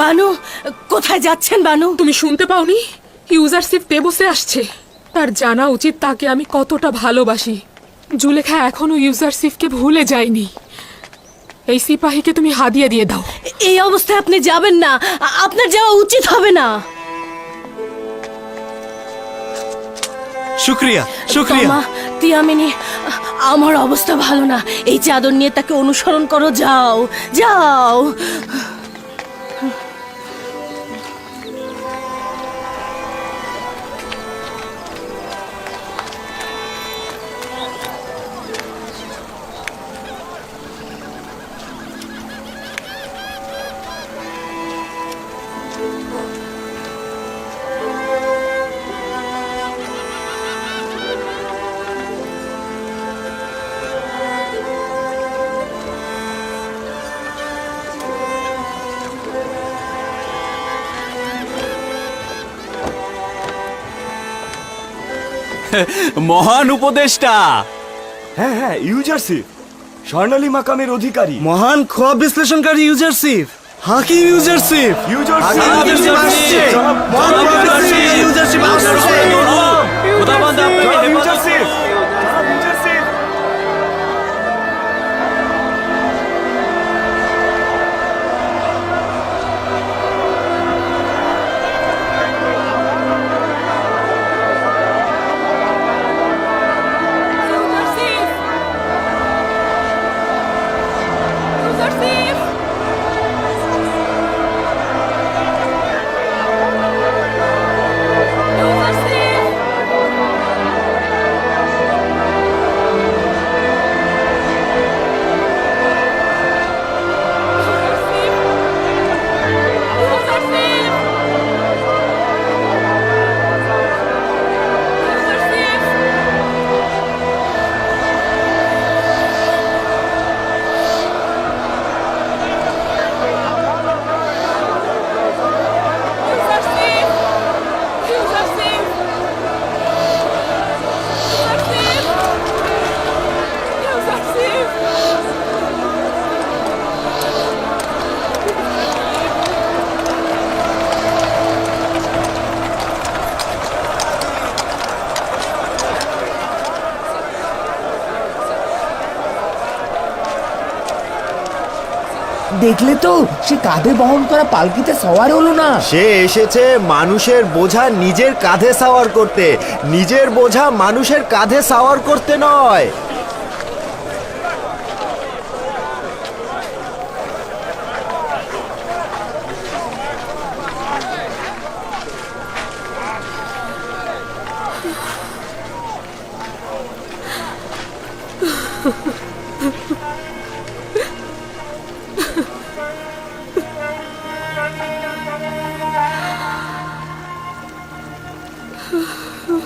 বানু কোথায় যাচ্ছেন বানু? তুমি শুনতে পাওনি? ইউজারশিপ দেবসে আসছে। তার জানা উচিত তাকে আমি কতটা ভালোবাসি। জুলেখা এখনও ইউজারশিপকে ভুলে যায়নি। এই সিপাহীকে তুমি হাদিয়ে দিয়ে দাও। এই অবস্থায় আপনি যাবেন না। আপনার যাওয়া উচিত হবে না। শুক্রিয়া শুক্রিয়া। মা তিয়ামিনী আমার অবস্থা ভালো না। এই চাদর নিয়ে তাকে অনুসরণ করো যাও যাও। মহান উপদেষ্টা। হ্যাঁ হ্যাঁ ইউজারশিপ স্বর্ণালী মাকামের অধিকারী। মহান খোয়া বিশ্লেষণকারী ইউজারশিপ হাকিম ইউজারশিপ ইউজারশিপ দেখলে তো, সে কাঁধে বহন করা পালকিতে সওয়ার হলো না। সে এসেছে মানুষের বোঝা নিজের কাঁধে সাওয়ার করতে। নিজের বোঝা মানুষের কাঁধে সাওয়ার করতে নয়। মানু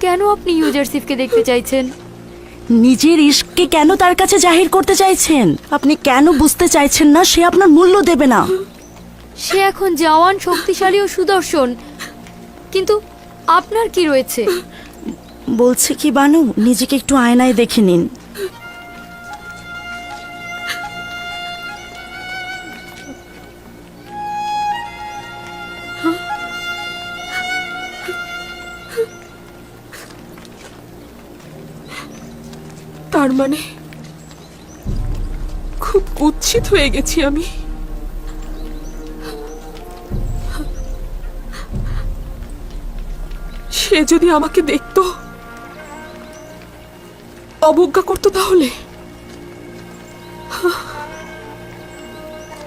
কেন আপনি ইউজারশিপকে দেখতে চাইছেন? নিজের ইশককে কেন তার কাছে জাহির করতে চাইছেন? আপনি কেন বুঝতে চাইছেন না? সে আপনার মূল্য দেবে না। সে এখন জওয়ান শক্তিশালী ও সুদর্শন। কিন্তু আপনার কি রয়েছে? বলছে কি বানু নিজেকে একটু আয়নায় দেখে নিন। তার মানে খুব কুৎসিত হয়ে গেছি আমি। সে যদি আমাকে দেখত? অবজ্ঞা করতো তাহলে?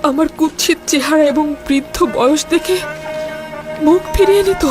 আমার কুৎসিত চেহারা এবং বৃদ্ধ বয়স দেখে মুখ ফিরিয়ে নিত।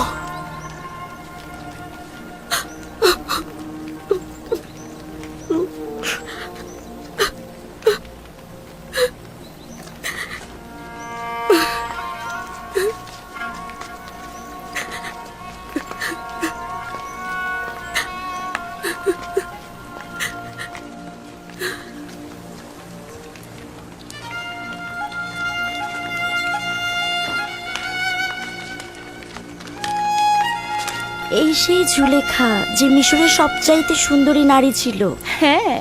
এই সেই জুলেখা যে মিশরের সবচাইতে সুন্দরী নারী ছিল। হ্যাঁ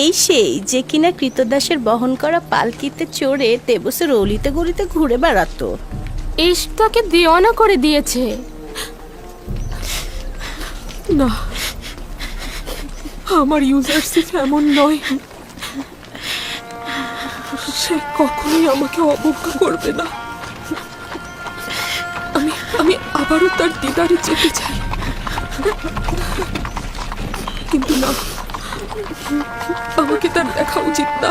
এই সেই যে কিনা কৃতদাসের বহন করা পালকিতে চড়ে তেবসের অলিতে গলিতে ঘুরে বেড়াতো। ইস্ক তাকে দেওয়ানা করে দিয়েছে। না আমার ইউজারশিপ এমন নয়। সে কখনোই আমাকে অবজ্ঞা করবে না। আমি আমি আবারও তার দিদারে যেতে চাই। কিন্তু না, আমাকে তার দেখা উচিত না।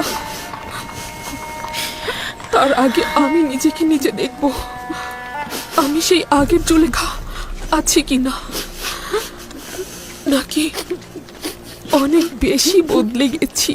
তার আগে আমি নিজেকে নিজে দেখব। আমি সেই আগের জুলেখা আছি কি না? নাকি অনেক বেশি বদলে গেছি?